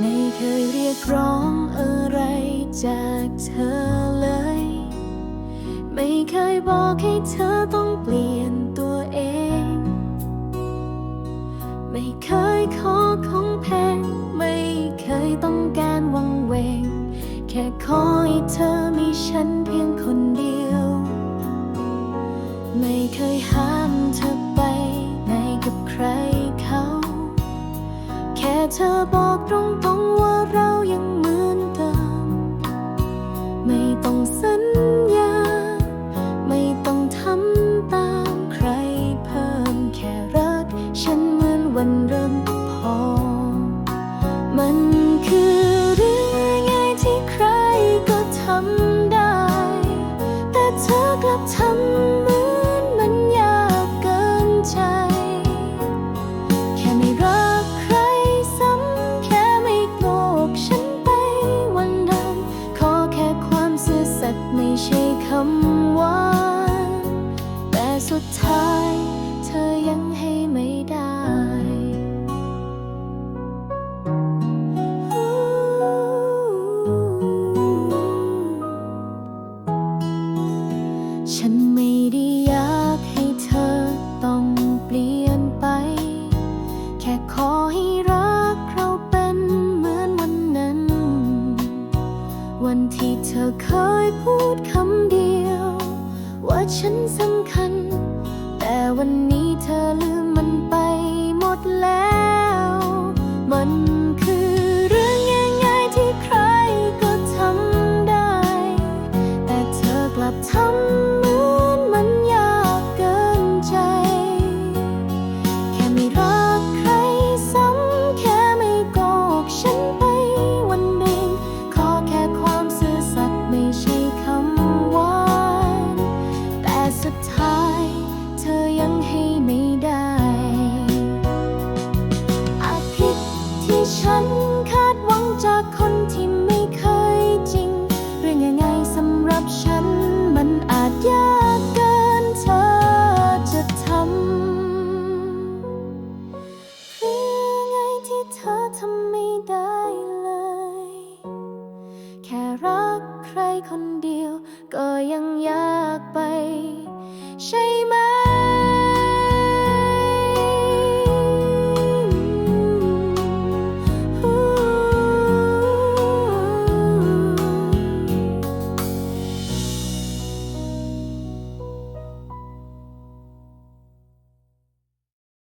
ไม่เคยเรียกร้องอะไรจากเธอเลย ไม่เคยบอกให้เธอต้องเปลี่ยนตัวเอง ไม่เคยขอของแพง ไม่เคยต้องการวังเวง แค่ขอให้เธอมีฉันเพียงคนเดียว ไม่เคยห้ามเธอไปไหนกับใคร เขาแค่เธอบอกตรงๆว่าเรายังเหมือนเดิม ไม่ต้องสัญญา ไม่ต้องทำตามใครเพิ่มแค่รัก ฉันเหมือนวันเริ่มพอ มันคือเรื่องง่ายที่ใครก็ทำ ใช่คำหวานแต่สุดท้ายเธอยังให้ไม่ได้ฉันไม่ได้อยากให้เธอต้องเปลี่ยนไป แค่ขอให้รักเราเป็นเหมือนวันนั้น วันที่เธอเคยพูด ฉันสำคัญ แต่วันนี้เธอลืมมันไป กใครคนเดียว ก็ยังอยากไป ใช่ไหม